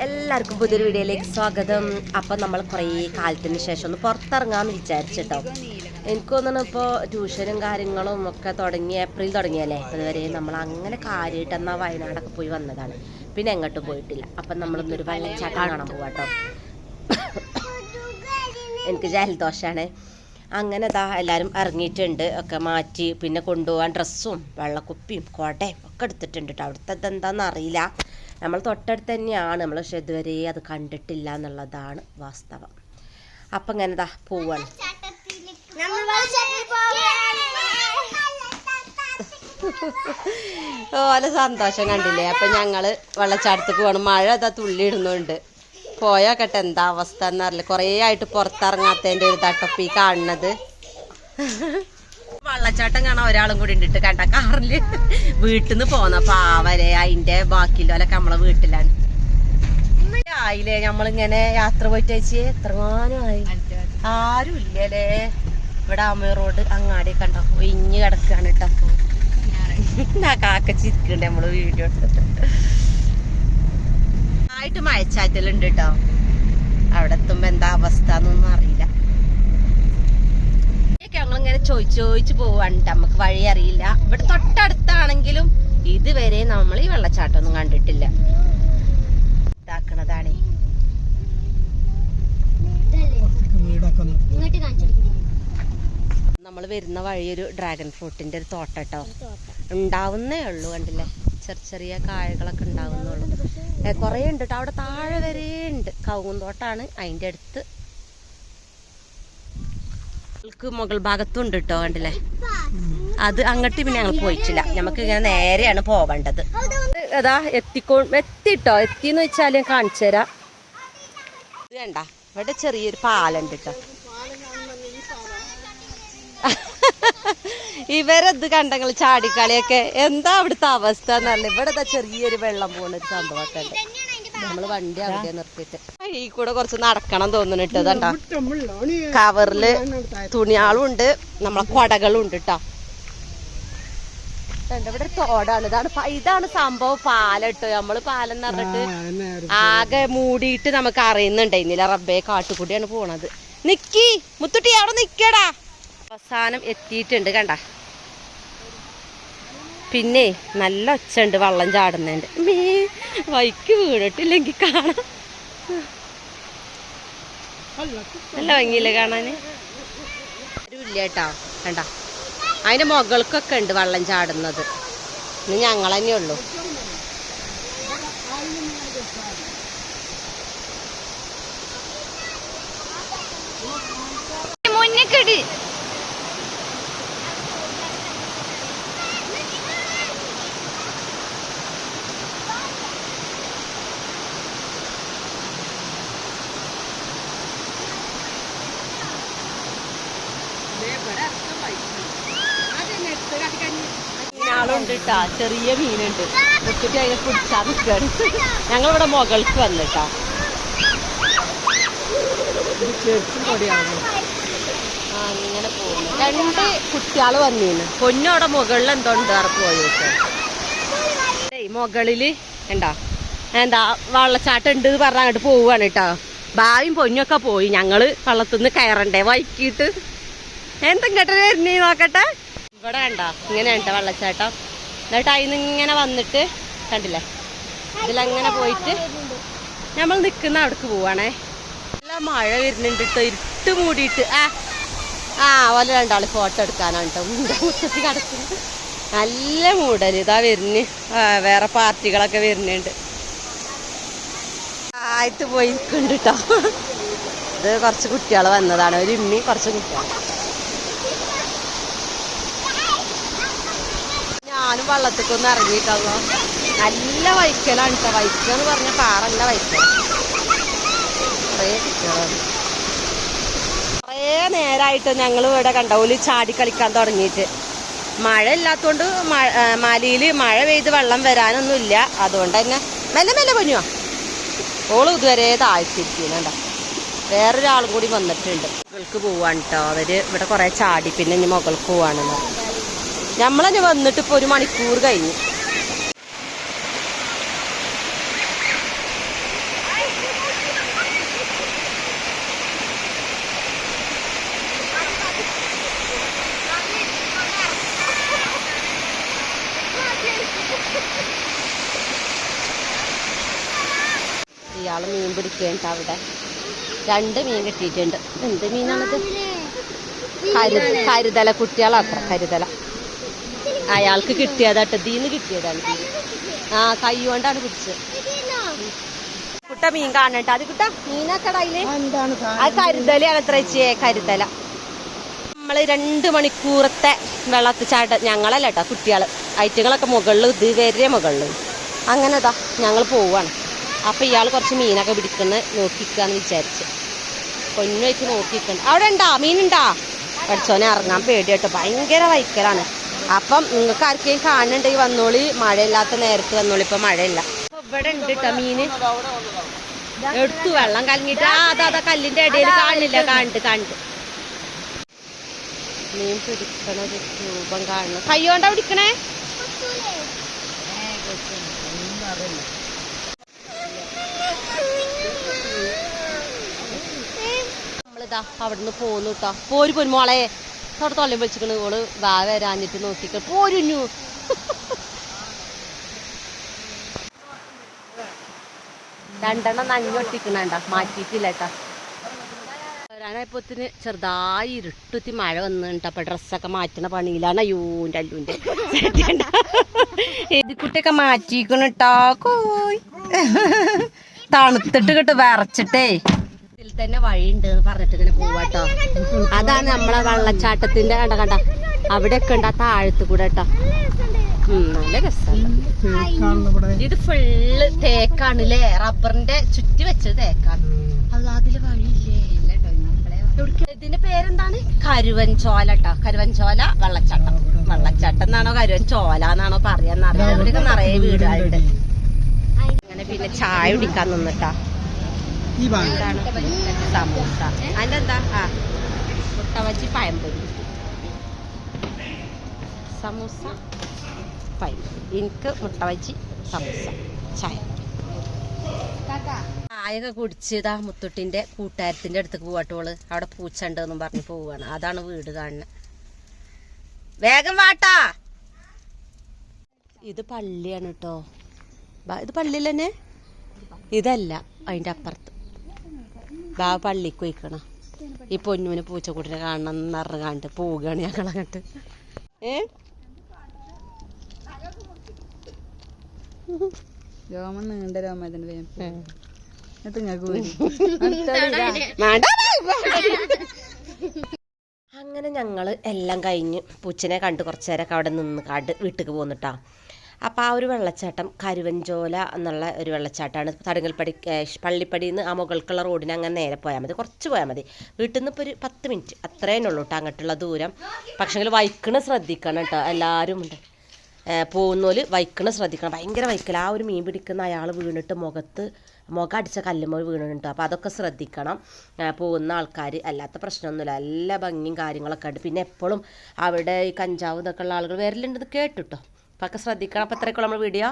എല്ലാവർക്കും പുതിയൊരു വീഡിയോയിലേക്ക് സ്വാഗതം. അപ്പം നമ്മൾ കുറേ കാലത്തിന് ശേഷം ഒന്ന് പുറത്തിറങ്ങാമെന്ന് വിചാരിച്ചിട്ടോ. എനിക്ക് തോന്നുന്നു ഇപ്പോൾ ട്യൂഷനും കാര്യങ്ങളും ഒക്കെ തുടങ്ങി ഏപ്രിൽ തുടങ്ങിയല്ലേ? അതുവരെ നമ്മൾ അങ്ങനെ കാര്യമായിട്ട് എന്നാൽ വയനാടൊക്കെ പോയി വന്നതാണ്. പിന്നെ എങ്ങോട്ടും പോയിട്ടില്ല. അപ്പം നമ്മളൊന്നൊരു വെള്ളച്ചാട്ടം കാണാൻ പോവാട്ടോ. എനിക്ക് ജലദോഷമാണ് അങ്ങനെ ദാ എല്ലാവരും ഇറങ്ങിയിട്ടുണ്ട്. ഒക്കെ മാറ്റി പിന്നെ കൊണ്ടുപോകാൻ ഡ്രസ്സും വെള്ളക്കുപ്പിയും കോട്ടയും ഒക്കെ എടുത്തിട്ടുണ്ട് കേട്ടോ അവിടുത്തെ എന്താണെന്ന് അറിയില്ല. നമ്മൾ തൊട്ടടുത്ത് തന്നെയാണ്. നമ്മൾ പക്ഷെ ഇതുവരെ അത് കണ്ടിട്ടില്ല എന്നുള്ളതാണ് വാസ്തവം. അപ്പം ഇങ്ങനെ ദാ പോവാണ്. ഓല സന്തോഷം കണ്ടില്ലേ? അപ്പം ഞങ്ങൾ വെള്ളച്ചാട്ടത്തേക്ക് പോകണം മഴ അതാ തുള്ളി ഇടുന്നുണ്ട്. പോയോക്കട്ടെ എന്താ അവസ്ഥ എന്നറിയില്ല കുറേ ആയിട്ട് പുറത്തിറങ്ങാത്തതിന്റെ ഒരു തട്ടപ്പ് കാണുന്നത്. വെള്ളച്ചാട്ടം കാണാൻ ഒരാളും കൂടി ഉണ്ടിട്ട് കണ്ട കാറിൽ. വീട്ടിൽ നിന്ന് പോന്ന പാവരെ അതിന്റെ ബാക്കിയുള്ളവരൊക്കെ നമ്മളെ വീട്ടിലാണ്. ആയില്ലേ നമ്മളിങ്ങനെ യാത്ര പോയിട്ട് വെച്ച് എത്രമാനമായി ആരും ഇല്ലല്ലേ ഇവിടെ അമ്മ റോഡ് അങ്ങാടി കണ്ടോ ഒഴിഞ്ഞ് കിടക്കാണ് കേട്ടോ കാക്ക ചിരിക്കണ്ട് നമ്മൾ വീഡിയോ എടുത്തിട്ട്. ആയിട്ട് മഴച്ചാറ്റലുണ്ട് കേട്ടോ അവിടെ എത്തുമ്പോ എന്താ അവസ്ഥ എന്നൊന്നും അറിയില്ല. ഞങ്ങളിങ്ങനെ ചോദിച്ചു ചോദിച്ച് പോവാണ് ട്ടോ. നമുക്ക് വഴി അറിയില്ല. ഇവിടെ തൊട്ടടുത്താണെങ്കിലും ഇതുവരെ നമ്മൾ ഈ വെള്ളച്ചാട്ടമൊന്നും കണ്ടിട്ടില്ല. ഇതാക്കണതാണേ. നമ്മൾ വരുന്ന വഴി ഒരു ഡ്രാഗൺ ഫ്രൂട്ടിന്റെ ഒരു തോട്ടട്ടോ ഉണ്ടാവുന്നേ ഉള്ളൂ കണ്ടില്ലേ? ചെറിയ ചെറിയ കായകളൊക്കെ ഉണ്ടാവുന്നുള്ളൂ കുറേ ഉണ്ട് കേട്ടോ അവിടെ താഴെ വരെ ഉണ്ട്. കവുങ്ങുന്തോട്ടാണ് അതിന്റെ അടുത്ത് ൾക്ക് മുകൾ ഭാഗത്തുണ്ട് കേട്ടോ കണ്ടില്ലേ? അത് അങ്ങോട്ട് പിന്നെ ഞങ്ങൾ പോയിട്ടില്ല. നമുക്ക് ഇങ്ങനെ നേരെയാണ് പോവേണ്ടത് അതാ എത്തിക്കോ എത്തിട്ടോ? എത്തിന്ന് വെച്ചാൽ ഞാൻ കാണിച്ചു തരാം. ഇത് കണ്ട ഇവിടെ ചെറിയൊരു പാലുണ്ട് കേട്ടോ ഇവരത് കണ്ടങ്ങൾ ചാടിക്കളിയൊക്കെ. എന്താ അവിടുത്തെ അവസ്ഥ എന്നറിയില്ല ഇവിടെ ചെറിയൊരു വെള്ളം പോകുന്ന ഒരു സംഭവമൊക്കെ ഉണ്ട്. നമ്മൾ വണ്ടി അവിടെ നിർത്തിയിട്ട്. ഈ കൂടെ കുറച്ച് നടക്കണം തോന്നുന്നു കണ്ടോ കവറിൽ കവറിൽ തുണിയാളും ഉണ്ട് നമ്മളെ കൊടകളും ഉണ്ട് കേട്ടോ. ഇവിടെ തോടാണ് ഇതാണ് ഇതാണ് സംഭവം പാലട്ടോ നമ്മൾ പാലം എന്ന് പറഞ്ഞിട്ട്. ആകെ മൂടിയിട്ട് നമുക്ക് അറിയുന്നുണ്ടായിരുന്നില്ല. റബ്ബേ കാട്ടുകൂടിയാണ് പോണത്. നിക്കി മുത്തുട്ടി അവിടെ നിക്കടാ. അവസാനം എത്തിയിട്ടുണ്ട് കണ്ട. പിന്നെ നല്ല ഒച്ചുണ്ട് വള്ളം ചാടുന്നുണ്ട്. മീ വൈക്ക് വീണിട്ടില്ലെങ്കിൽ കാണാം. നല്ല ഭംഗിയില്ലേ കാണാന് ആരുമില്ല കണ്ട? അതിന്റെ മുകൾക്കൊക്കെ ഉണ്ട് വള്ളം ചാടുന്നത്. ഇന്ന് ഞങ്ങൾ തന്നെ ഉള്ളൂ മുന്നിക്കിടി കേട്ടാ ചെറിയ മീനുണ്ട്. മുത്തുട്ടി അതിനെ പിടിച്ചാ നിൽക്കാണ് ഞങ്ങളിവിടെ മുകൾക്ക് വന്നിട്ടാ. ആ ഇങ്ങനെ പോകുന്നു. രണ്ട് കുട്ടികൾ വന്നിരുന്നു പൊന്നോടെ മുകളിൽ എന്തോ ഉണ്ട് അവിടെ പോയി മുകളിൽ മുകളിൽ എന്താ? എന്താ വെള്ളച്ചാട്ടം ഉണ്ട് എന്ന് പറഞ്ഞ അങ്ങോട്ട് പോവാണ് കേട്ടോ. ഭാവിയും പൊന്നൊക്കെ പോയി. ഞങ്ങൾ വള്ളത്തുനിന്ന് കയറണ്ടേ? വൈകിട്ട് എന്തെങ്കിലും വരുന്നേ നോക്കട്ടെ. ഇവിടെ കണ്ടോ ഇങ്ങനെ ഉണ്ടോ വെള്ളച്ചാട്ടം. എന്നിട്ട് അതിന്ന് ഇങ്ങനെ വന്നിട്ട് കണ്ടില്ലേ? ഇതിലങ്ങനെ പോയിട്ട് നമ്മൾ നിൽക്കുന്ന അവിടേക്ക് പോവാണേ. നല്ല മഴ വരുന്നുണ്ട് കേട്ടോ ഇരുട്ട് മൂടിയിട്ട്. ആ ആ ഓല രണ്ടാൾ ഫോട്ടോ എടുക്കാനാണ് കേട്ടോ മുറ്റത്ത് കിടക്കുന്നു. നല്ല മൂടൽ ഇതാ വരുന്ന്. വേറെ പാർട്ടികളൊക്കെ വരുന്നുണ്ട്. ആയിട്ട് പോയി നിൽക്കുന്നുണ്ട് കേട്ടോ ഇത് കുറച്ച് കുട്ടികൾ വന്നതാണ്. ഒരു ഇമ്മി കുറച്ച് കുട്ടികൾ ഞാനും വള്ളത്തേക്കൊന്ന് ഇറങ്ങിയിട്ടോ. നല്ല വൈക്കലാണ് കേട്ടോ വൈക്കെന്ന് പറഞ്ഞ പാറല്ല വൈക്കൽ. കുറേ കുറേ നേരമായിട്ട് ഞങ്ങൾ ഇവിടെ കണ്ടോലി ചാടി കളിക്കാൻ തുടങ്ങിയിട്ട്. മഴ ഇല്ലാത്തതുകൊണ്ട് മലയിൽ മഴ പെയ്ത് വെള്ളം വരാനൊന്നുമില്ല അതുകൊണ്ട് തന്നെ മെല്ലെ മെല്ലെ പഞ്ഞുവാ ഓൾ ഇതുവരെ താഴ്ത്തിരിക്കുന്നുണ്ട വേറൊരാളും കൂടി വന്നിട്ടുണ്ട്. മുകൾക്ക് പോവാണ് കേട്ടോ അവർ ഇവിടെ കുറെ ചാടി പിന്നെ ഇനി മുകൾക്ക് പോവാണെന്ന്. നമ്മളതിന് വന്നിട്ട് ഇപ്പൊ ഒരു മണിക്കൂർ കഴിഞ്ഞു. ഇയാൾ മീൻ പിടിക്കേണ്ട അവിടെ. രണ്ട് മീൻ കിട്ടിയിട്ടുണ്ട്. എന്ത് മീനാണിത്? കരുതല കുട്ടികളാത്ര കരുതല. അയാൾക്ക് കിട്ടിയതാട്ടോ ദീന്ന് കിട്ടിയതാണ്. ആ കൈ കൊണ്ടാണ് പിടിച്ചത്. കുട്ട മീൻ കാണട്ടെ അത് കുട്ട മീനൊക്കെ അതിൽ. അത് കരുതലാണ് എത്ര വെച്ചേ കരുതല. നമ്മൾ രണ്ട് മണിക്കൂറത്തെ വെള്ളത്തിൽ ചാട്ട ഞങ്ങളല്ല കേട്ടോ കുട്ടികൾ. ഐറ്റങ്ങളൊക്കെ മുകളിൽ ഇത് വരെ മുകളിൽ അങ്ങനെതാ ഞങ്ങൾ പോവാണ്. അപ്പൊ ഇയാൾ കുറച്ച് മീനൊക്കെ പിടിക്കുന്നത് നോക്കിക്കാന്ന് വിചാരിച്ചു. പൊന്നുവയ്ക്ക് നോക്കിക്കണ്. അവിടെ ഉണ്ടാ മീനുണ്ടാ? പഠിച്ചോനെ ഇറങ്ങാൻ പേടി കേട്ടോ ഭയങ്കര വൈക്കലാണ്. അപ്പം നിങ്ങൾക്ക് ആർക്കെങ്കിലും കാണുന്നുണ്ടെങ്കിൽ വന്നോളി. മഴയില്ലാത്ത നേരത്ത് വന്നോളി. ഇപ്പൊ മഴയില്ല. ഇവിടെ ഉണ്ട് കേട്ടോ മീന്. എടുത്തു വെള്ളം കലങ്ങിട്ട് ആ അതാ അതാ കല്ലിന്റെ ഇടയിൽ കാണില്ല. കണ്ട് കണ്ട്. മീൻ പിടിക്കണ ഒരു രൂപം കാണണം കയ്യോണ്ടാ പിടിക്കണേ? നമ്മളിതാ അവിടുന്ന് പോന്നു കേട്ടോ പോരു പോരും തൊള്ളം വെച്ചിക്കണ് ഓൾ വാ വരാഞ്ഞിട്ട് നോക്കിക്ക പോരുന്നു രണ്ടെണ്ണം നഞ്ഞൊട്ടിക്കണണ്ട മാറ്റിയിട്ടില്ല കേട്ടാ. വരാനായപ്പോത്തിന് ചെറുതായി ഇരുട്ടുത്തി മഴ വന്നിട്ട് അപ്പൊ ഡ്രസ്സൊക്കെ മാറ്റണ പണിയിലാണ്. അയ്യോന്റെ അല്ലൂന്റെ എതിക്കുട്ടിയൊക്കെ മാറ്റിക്കണിട്ടാ കോയ്. തണുത്തിട്ട് കിട്ടും വിറച്ചിട്ടേ തന്നെ വഴിയുണ്ട് പറഞ്ഞിട്ട് ഇങ്ങനെ പോവാട്ടോ അതാണ് നമ്മളെ വെള്ളച്ചാട്ടത്തിന്റെ കണ്ട കണ്ട. അവിടെയൊക്കെ ഉണ്ട് ആ താഴത്ത് കൂടെ കേട്ടോ നല്ല രസമാണ് ഇത് ഫുള്ള് തേക്കാണ് ല്ലേ? റബ്ബറിന്റെ ചുറ്റി വെച്ചത് തേക്കാണ്. അത് അതിൽ വഴിയില്ലേ? ഇതിന്റെ പേരെന്താണ്? കരുവൻചോല ട്ടോ. കരുവൻചോല വെള്ളച്ചാട്ടം. വെള്ളച്ചാട്ടം എന്നാണോ കരുവൻചോല എന്നാണോ പറയാന്നറിയാം അവിടെയൊക്കെ നിറയെ വീടുകളുണ്ട്. അങ്ങനെ പിന്നെ ചായ കുടിക്കാൻ നിന്നിട്ടാ. എന്താണ്? സമൂസ. അതിന്റെ എന്താ ആ മുട്ട വച്ചി പഴംപൊരി സമൂസ പഴംപൊരി എനിക്ക് മുട്ട വച്ചി സമൂസ. ചായ. ചായയൊക്കെ കുടിച്ചതാ മുത്തുട്ടിന്റെ കൂട്ടുകാരത്തിന്റെ അടുത്തേക്ക് പോവാട്ടോൾ അവിടെ പൂച്ച ഉണ്ടെന്നും പറഞ്ഞ് പോവാണ്. അതാണ് വീട് കാണുന്നത് വേഗം വാട്ടാ. ഇത് പള്ളിയാണ് കേട്ടോ ഇത് പള്ളിയിൽ തന്നെ ഇതല്ല അതിന്റെ അപ്പുറത്ത്. ബാ പള്ളിക്ക് പോയിക്കണ. ഈ പൊന്നുവിന് പൂച്ചക്കുട്ടിനെ കാണണം നിറ കണ്ട് പോവുകയാണ് ഞങ്ങൾ അങ്ങോട്ട്. ഏ? രോമം നീണ്ട രോമം ഇതിന് വേഗം ഉം. എന്നിട്ട് ഇങ്ങക്ക് അങ്ങനെ ഞങ്ങൾ എല്ലാം കഴിഞ്ഞ് പൂച്ചനെ കണ്ട് കുറച്ചു നേരമൊക്കെ അവിടെ നിന്ന് കാട് വീട്ടിലേക്ക് പോന്നിട്ടാ. അപ്പോൾ ആ ഒരു വെള്ളച്ചാട്ടം കരുവഞ്ചോല എന്നുള്ള ഒരു വെള്ളച്ചാട്ടമാണ് തടങ്ങൽപ്പടി പള്ളിപ്പടിയിൽ നിന്ന് ആ മുകൾക്കുള്ള റോഡിന് അങ്ങനെ നേരെ പോയാൽ മതി. കുറച്ച് പോയാൽ മതി. വീട്ടിൽ നിന്ന് ഇപ്പോൾ ഒരു പത്ത് മിനിറ്റ്. അത്രയേ ഉള്ളൂ കേട്ടോ അങ്ങോട്ടുള്ള ദൂരം. പക്ഷേങ്കിൽ വൈക്കണ ശ്രദ്ധിക്കണം കേട്ടോ എല്ലാവരും ഉണ്ട്. പോകുന്നോൽ വൈക്കണ ശ്രദ്ധിക്കണം. ഭയങ്കര വൈക്കൽ ആ ഒരു മീൻ പിടിക്കുന്ന അയാൾ വീണിട്ട് മുഖത്ത് മുഖം അടിച്ച കല്ലുമ്പോൾ വീണിട്ടുണ്ട്. അപ്പോൾ അതൊക്കെ ശ്രദ്ധിക്കണം. പോകുന്ന ആൾക്കാർ അല്ലാത്ത പ്രശ്നമൊന്നുമില്ല എല്ലാ ഭംഗിയും കാര്യങ്ങളൊക്കെ ഉണ്ട്. പിന്നെ എപ്പോഴും അവിടെ ഈ കഞ്ചാവ് ഇതൊക്കെ ഉള്ള ആളുകൾ വരലുണ്ടെന്ന് കേട്ടിട്ടോ അപ്പോൾ ഒക്കെ ശ്രദ്ധിക്കണം. അപ്പോൾ ഇത്രയൊക്കെ നമ്മൾ വീഡിയോ